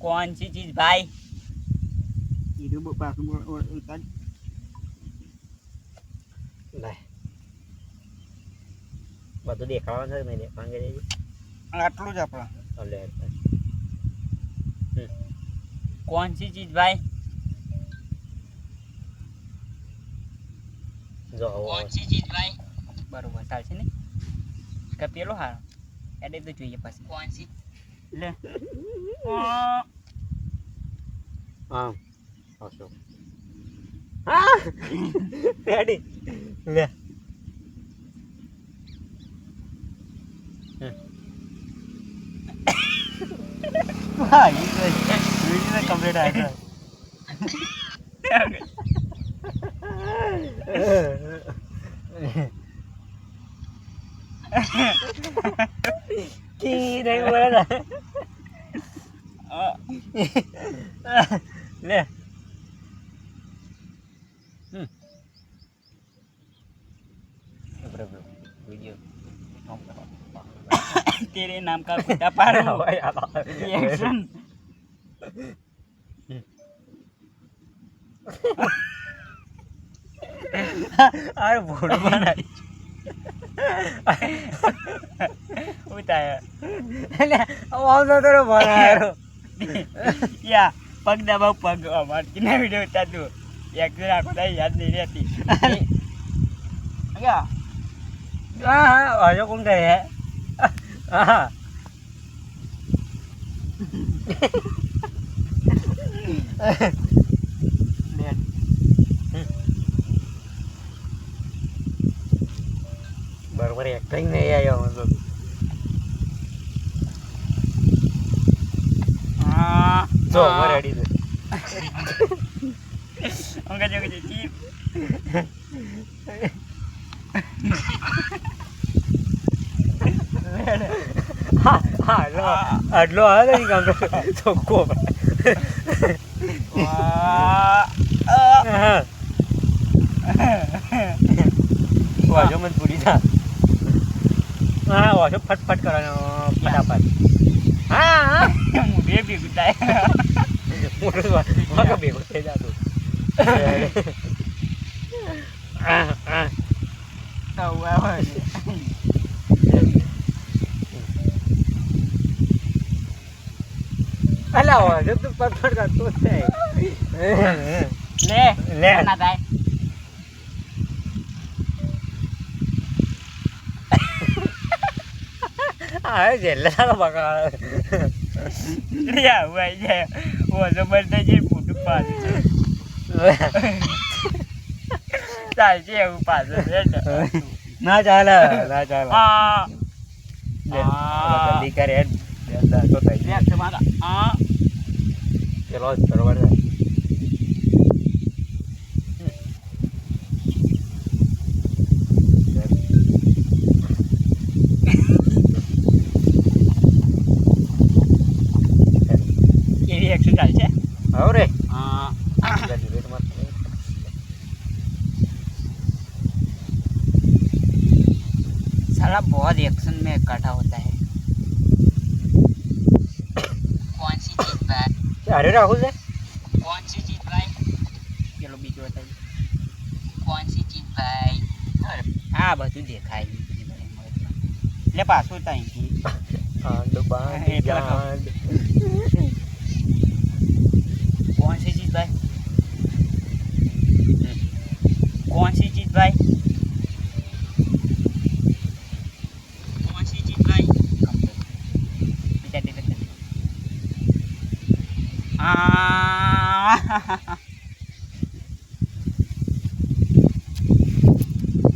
कौन सी चीज भाई કીધું બહુ પાછું બોલ- ઓળ- ઉતાર. લે બધું દેખાવાનું છે નહીં દેખાવાનું કે જઈએ આટલું જ આપણે તો લે कौन सी चीज भाई જો આવો कौन सी चीज भाई બરોબર ચાલશે ને કે પેલો હારો એટલે તો જોઈએ પછી કોણ સી લે આમ આવશો હા રેડી લે હા એ તો વીડિયો કમ્પ્લીટ આવે કી નહીં બોલે લે હમ બરાબર વિડિયો તેરે નામ કા કુત્તા પાડો એક્શન ઉતાય એટલે આવતો તો ભરાયો. યા પગ દબાવ પગ અમાર કિના વિડિયો ઉતારતું એક્શન આખો દાય યાદ નહીં રહેતી. યા, હા હા, હજુ કોણ કહે? હા. લે બરોબર એક્ટિંગ નહીં આવ્યો હું તો. જો હું. રેડી છે અંગા જો કે ચીપ. હા હા આટલો આટલો આવે ને કામ તો ચોખ્ખો વાહ મને પૂરી થા હા વાજો ફટફટ કરવાનો ફટાફટ. હા બે બી ગુતાય મોટું ભેગું થઈ જતું અલા વાજો તું ફટફટ કરતો છે લે લે. ના થાય હા જેટલા સારો બગાડ આવું. આવી જાય ઓછો બનતા જે ફૂટું પાછું ચાલશે એવું પાછું ના. ચાલે ના ચાલે. હા. લે, કરે. હેડ. તો થઈ જાય. મારા હા. ચલો બરોબર હવે રે હા જલ્દી વેટ મત કર. साला बहुत एक्शन में काटा होता है कौन सी चीज भाई અરે રાહુલ છે कौन सी चीज भाई ચલો બીજું બતાવી कौन सी चीज भाई હા બધું દેખાય લે પાછું ત્યાંથી આંડ બાંડ એટલા કહો. ગાંડ. कौन सी चीज भाई कौन सी चीज भाई बेटा बेटा बेटा आ